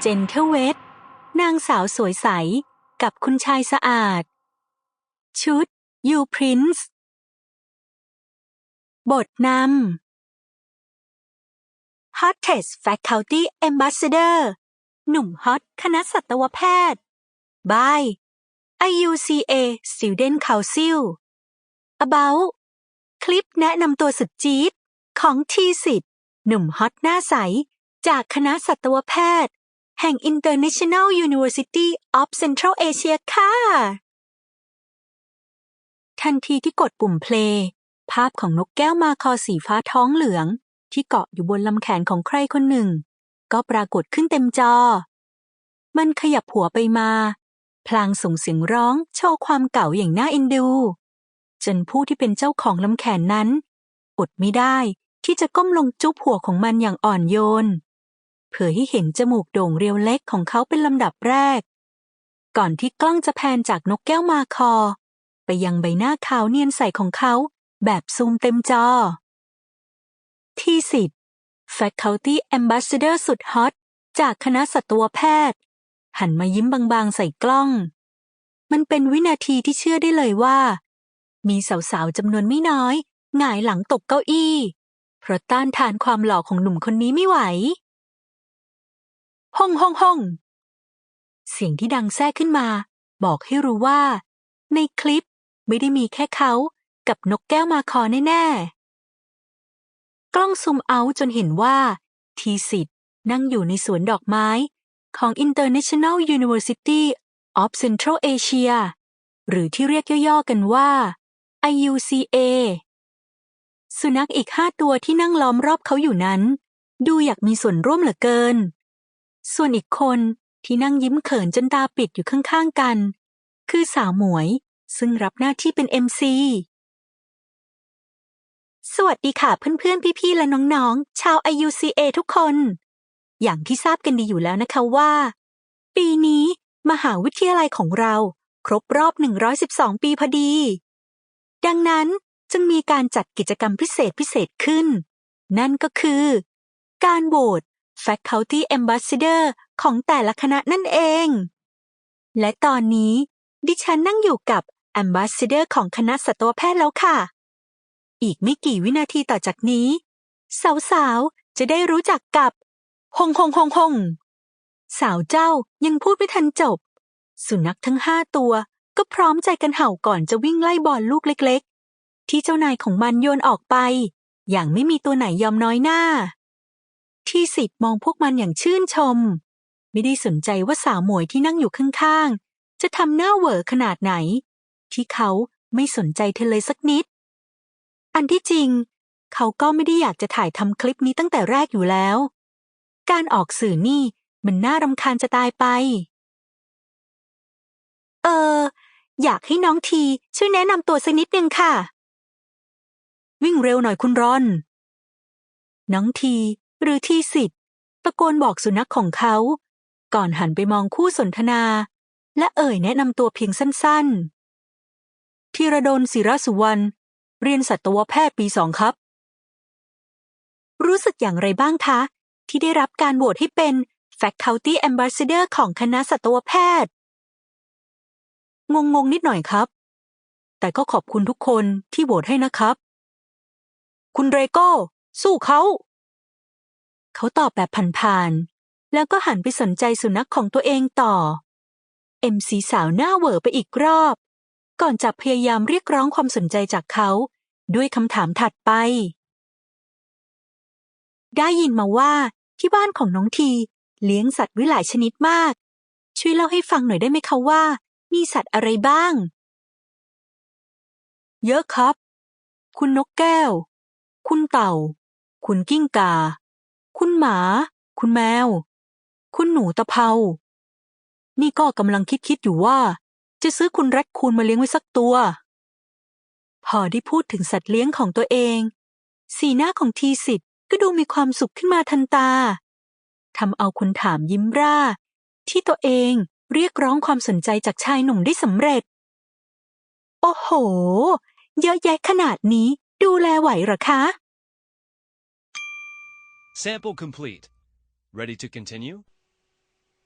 เจนเทเวตนางสาวสวยใส กับคุณชายสะอาด ชุดยูพรินซ์บทนำ Hottest Faculty Ambassador หนุ่มฮอตคณะสัตวแพทย์ by IUCA Student Council About คลิปแนะนำตัวสุดจี๊ดของทีสิทธิ์ หนุ่มฮอตหน้าใส จากคณะสัตวแพทย์ แห่ง International University of Central Asia ค่ะ ทันทีที่กดปุ่มเพลย์ภาพของนกแก้วมาคอสีฟ้าท้องเหลือง ที่เกาะอยู่บนลำแขนของใครคนหนึ่ง ก็ปรากฏขึ้นเต็มจอ มันขยับหัวไปมา พลางส่งเสียงร้องโชว์ความเก่าอย่างน่าเอ็นดู จนผู้ที่เป็นเจ้าของลำแขนนั้น อดไม่ได้ ที่จะก้มลงจุ๊บหัวของมันอย่างอ่อนโยน เผยให้เห็นจมูกโด่งเรียวเล็กของเขาเป็นลำดับแรก ก่อนที่กล้องจะแพนจากนกแก้วมาคอ ไปยังใบหน้าขาวเนียนใสของเขาแบบซูมเต็มจอ ที่สิทธิ์ Faculty Ambassador สุดฮอตจากคณะสัตวแพทย์ หันมายิ้มบางๆใส่กล้อง มันเป็นวินาทีที่เชื่อได้เลยว่า มีสาวๆจำนวนไม่น้อย หงายหลังตกเก้าอี้ เพราะต้านทานความหล่อของหนุ่มคนนี้ไม่ไหวห้องห้องห้องเสียงที่ดังแทรกขึ้นมา บอกให้รู้ว่า ในคลิปไม่ได้มีแค่เขากับนกแก้วมาคอแน่ๆ กล้องซูมเอาจนเห็นว่า ทีสิทธ์นั่งอยู่ในสวนดอกไม้ของ International University of Central Asia หรือที่เรียกย่อๆกันว่า IUCA สุนัขอีกห้าตัวที่นั่งล้อมรอบเขาอยู่นั้น ดูอยากมีส่วนร่วมเหลือเกิน ส่วนอีกคนที่นั่งยิ้มเขินจนตาปิดอยู่ข้างๆกัน คือสาวหมวย ซึ่งรับหน้าที่เป็น MC สวัสดีค่ะเพื่อนๆ พี่ๆ และน้องๆ ชาว IUCA ทุกคน อย่างที่ทราบกันดีอยู่แล้วนะคะว่า ปีนี้มหาวิทยาลัยของเราครบรอบ 112 ปีพอดี ดังนั้น จึงมีการจัดกิจกรรมพิเศษพิเศษขึ้น นั่นก็คือ การโหวต Faculty Ambassador ของแต่ละคณะนั่นเอง และตอนนี้ดิฉันนั่งอยู่กับ Ambassador ของคณะสัตวแพทย์แล้วค่ะ อีกไม่กี่วินาทีต่อจากนี้ สาวๆ จะได้รู้จักกับฮงฮงฮงฮงสาวเจ้ายังพูดไม่ทันจบ สุนัขทั้งห้าตัวก็พร้อมใจกันเห่าก่อนจะวิ่งไล่บอลลูกเล็ก ที่เจ้านายของมันโยนออกไป อย่างไม่มีตัวไหนยอมน้อยหน้า ที่สิทธ์มองพวกมันอย่างชื่นชม ไม่ได้สนใจว่าสาวหมวยที่นั่งอยู่ข้างๆ จะทำหน้าเหวอขนาดไหน ที่เขาไม่สนใจเธอเลยสักนิด อันที่จริง เขาก็ไม่ได้อยากจะถ่ายทำคลิปนี้ตั้งแต่แรกอยู่แล้ว การออกสื่อนี่มันน่ารำคาญจะตายไป เออ อยากให้น้องทีช่วยแนะนำตัวสักนิดนึงค่ะ วิ่งเร็วหน่อยคุณรอน น้องที หรือทีสิทธ์ตะโกนบอกสุนัขของเขา ก่อนหันไปมองคู่สนทนา และเอ่ยแนะนำตัวเพียงสั้นๆธีรดลศิรสุวรรณเรียนสัตวแพทย์ปีสองครับ รู้สึกอย่างไรบ้างคะ ที่ได้รับการโหวตให้เป็น Faculty Ambassador ของคณะสัตวแพทย์ งงงๆนิดหน่อยครับ แต่ก็ขอบคุณทุกคนที่โหวตให้นะครับ คุณเรโก้ สู้เขา เขาตอบแบบผ่านๆ แล้วก็หันไปสนใจสุนัขของตัวเองต่อ เอ็มซีสาวหน้าเหวอไปอีกรอบ ก่อนจะพยายามเรียกร้องความสนใจจากเขา ด้วยคำถามถัดไป ได้ยินมาว่าที่บ้านของน้องทีเลี้ยงสัตว์ว้หลายชนิดมาก ช่วยเล่าให้ฟังหน่อยได้ไหมคะว่า มีสัตว์อะไรบ้าง เยอะครับ คุณนกแก้ว คุณเต่า คุณกิ้งกา คุณหมา คุณแมว คุณหนูตะเภา นี่ก็กำลังคิดๆอยู่ว่า จะซื้อคุณแรคคูนมาเลี้ยงไว้สักตัว พอได้พูดถึงสัตว์เลี้ยงของตัวเอง สีหน้าของทีสิทธ์ก็ดูมีความสุขขึ้นมาทันตาทำเอาคนถามยิ้มร่า ที่ตัวเองเรียกร้องความสนใจจากชายหนุ่มได้สำเร็จ โอ้โห เยอะแยะขนาดนี้ ดูแลไหวหรอคะ Sample complete. Ready to continue?